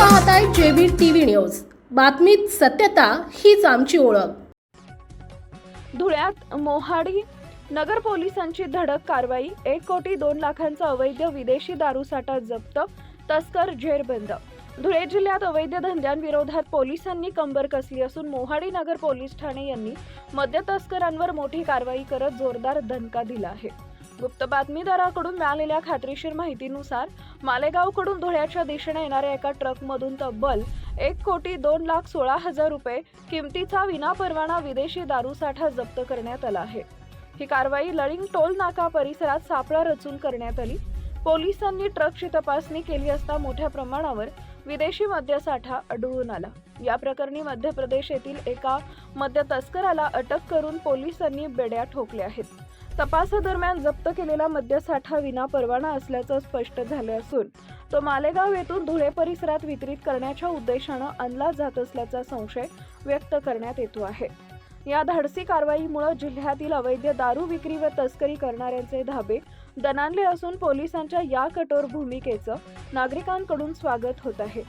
पाहताय JB TV news. बातमीत सत्यता हीच आमची ओळख. धुळ्यात मोहाडी नगर पोलिसांची धडक कारवाई एक कोटी दोन लाखांचा अवैध विदेशी दारूसाठा जप्त तस्कर जेरबंद धुळे जिल्ह्यात अवैध धंद्यांविरोधात पोलिसांनी कंबर कसली असून मोहाडी नगर पोलीस ठाणे यांनी मद्य तस्करांवर मोठी कारवाई करत जोरदार दणका दिला आहे. गुप्त बातमीदाराकडून मिळालेल्या खात्रीशीर माहितीनुसार मालेगावकडून धुळ्याच्या दिशेने येणाऱ्या एका ट्रकमधून तब्बल एक कोटी दोन लाख सोळा हजार रुपये किमतीचा विनापरवाना विदेशी दारूसाठा जप्त करण्यात आला आहे. ही कारवाई लळिंग टोल नाका परिसरात सापळा रचून करण्यात आली. पोलिसांनी ट्रकची तपासणी केली असता मोठ्या प्रमाणावर विदेशी मद्यसाठा आढळून आला. या प्रकरणी मध्य प्रदेश येथील एका मद्य तस्कराला अटक करून पोलिसांनी बेड्या ठोकल्या आहेत. तपासादरम्यान जप्त केलेला मद्यसाठा विना परवाना असल्याचं स्पष्ट झालं असून तो मालेगाव येथून धुळे परिसरात वितरित करण्याच्या उद्देशानं आणला जात असल्याचा संशय व्यक्त करण्यात येतो आहे. या धाडसी कारवाईमुळे जिल्ह्यातील अवैध दारू विक्री व तस्करी करणाऱ्यांचे धाबे दणाणले असून पोलिसांच्या या कठोर भूमिकेचं नागरिकांकडून स्वागत होत आहे.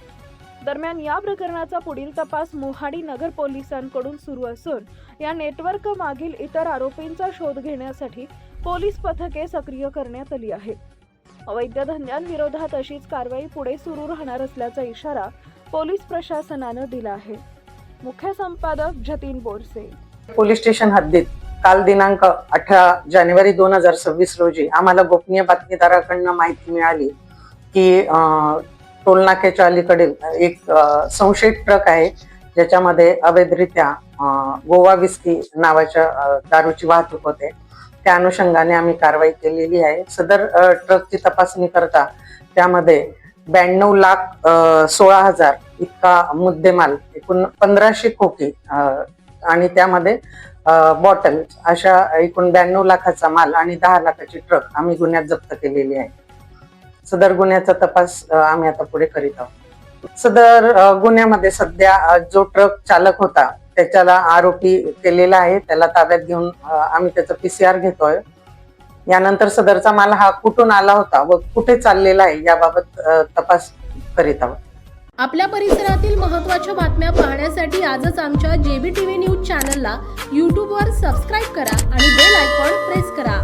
दरम्यान या प्रकरणाचा पुढील तपास मोहाडी नगर पोलिसांकडून सुरू असून या नेटवर्क मागील इतर आरोपींचा शोध घेण्यासाठी पोलीस पथके सक्रिय करण्यात आली आहे. अवैध धंद्यांविरोधात अशीच कारवाई पुढे सुरू राहणार असल्याचा इशारा पोलीस प्रशासनानं दिला आहे. मुख्य संपादक जतीन बोरसे. पोलीस स्टेशन हद्दीत काल दिनांक अठरा जानेवारी दोन हजार सव्वीस रोजी आम्हाला गोपनीय बातमीदाराकडनं माहिती मिळाली की टोलनाक्याच्या अलीकडील एक संशयित ट्रक आहे ज्याच्यामध्ये अवैधरित्या गोवा विस्की नावाच्या दारूची वाहतूक होते. त्या अनुषंगाने आम्ही कारवाई केलेली आहे. सदर ट्रकची तपासणी करता त्यामध्ये ब्याण्णव लाख सोळा हजार इतका मुद्देमाल एकूण पंधराशे खोकी आणि त्यामध्ये बॉटल अशा एकूण ब्याण्णव लाखाचा माल आणि दहा लाखाची ट्रक आम्ही गुन्ह्यात जप्त केलेली आहे. सदर गुन्ह्याचा तपास आम्ही आता पुढे करीत आहोत. सदर गुन्ह्यामध्ये सध्या जो ट्रक चालक होता त्याच्याला आरोपी केलेला आहे. त्याला ताब्यात घेऊन आम्ही त्याचं पीसीआर घेतोय. यानंतर सदरचा माल हा कुठून आला होता व कुठे चाललेला आहे याबाबत तपास करीत आहोत. आपल्या परिसरातील महत्त्वाच्या बातम्या पाहण्यासाठी आजच आमच्या जेबी टीव्ही न्यूज चॅनलला यूट्यूबवर सबस्क्राईब करा आणि बेल आयकॉन प्रेस करा.